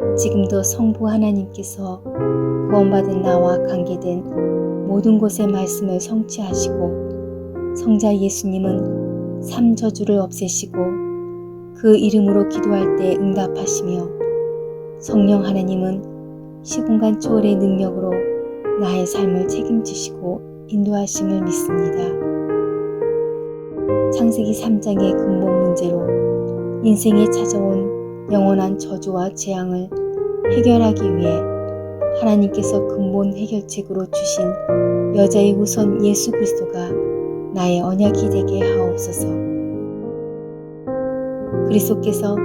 오늘도 성부 하나님께서 구원받은 나와 관계된 모든 곳의 말씀을 성취하시고 성자 예수님은 삼저주를 없애시고 그 이름으로 기도할 때 응답하시며 성령 하나님은 시공간 초월의 능력으로 나의 삶을 책임지시고 인도하심을 믿습니다. 창세기 3장의 근본 문제로 인생에 찾아온 영원한 저주와 재앙을 해결하기 위해 하나님께서 근본 해결책으로 주신 여자의 후손 예수 그리스도가 나의 언약이 되게 하옵소서. 그리스도께서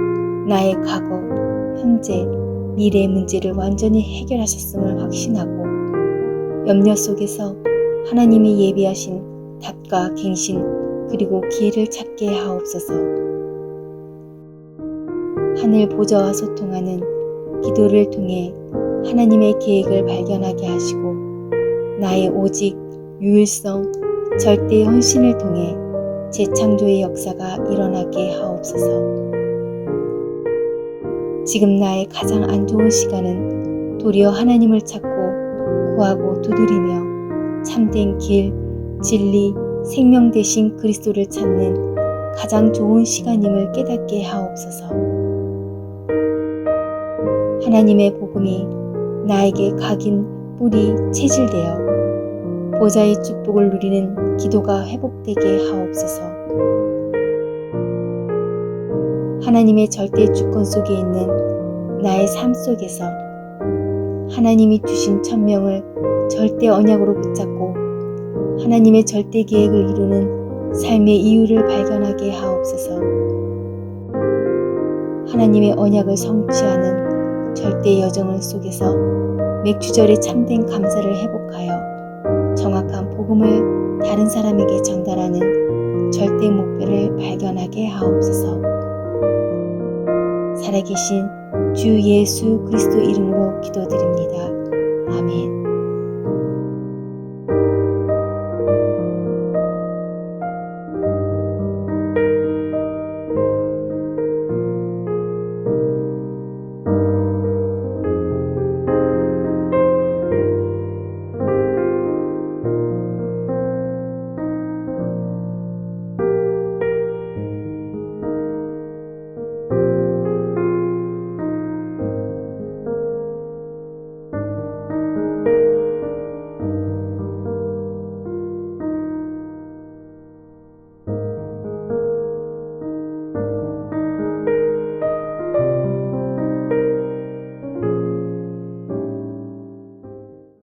나의 과거, 현재, 미래의 문제를 완전히 해결하셨음을 확신하고 염려 속에서 하나님이 예비하신 답과 갱신 그리고 기회를 찾게 하옵소서. 하늘 보좌와 소통하는 기도를 통해 하나님의 계획을 발견하게 하시고 나의 오직 유일성, 절대 헌신을 통해 재창조의 역사가 일어나게 하옵소서. 지금 나의 가장 안 좋은 시간은 도리어 하나님을 찾고 구하고 두드리며 참된 길, 진리, 생명 대신 그리스도를 찾는 가장 좋은 시간임을 깨닫게 하옵소서. 하나님의 복음이 나에게 각인 뿌리 체질되어 보좌의 축복을 누리는 기도가 회복되게 하옵소서. 하나님의 절대 주권 속에 있는 나의 삶 속에서 하나님이 주신 천명을 절대 언약으로 붙잡고 하나님의 절대 계획을 이루는 삶의 이유를 발견하게 하옵소서. 하나님의 언약을 성취하는 절대 여정을 속에서 맥주절의 참된 감사를 회복하여 정확한 복음을 다른 사람에게 전달하는 절대 목표를 발견하게 하옵소서. 살아계신 주 예수 그리스도 이름으로 기도드립니다.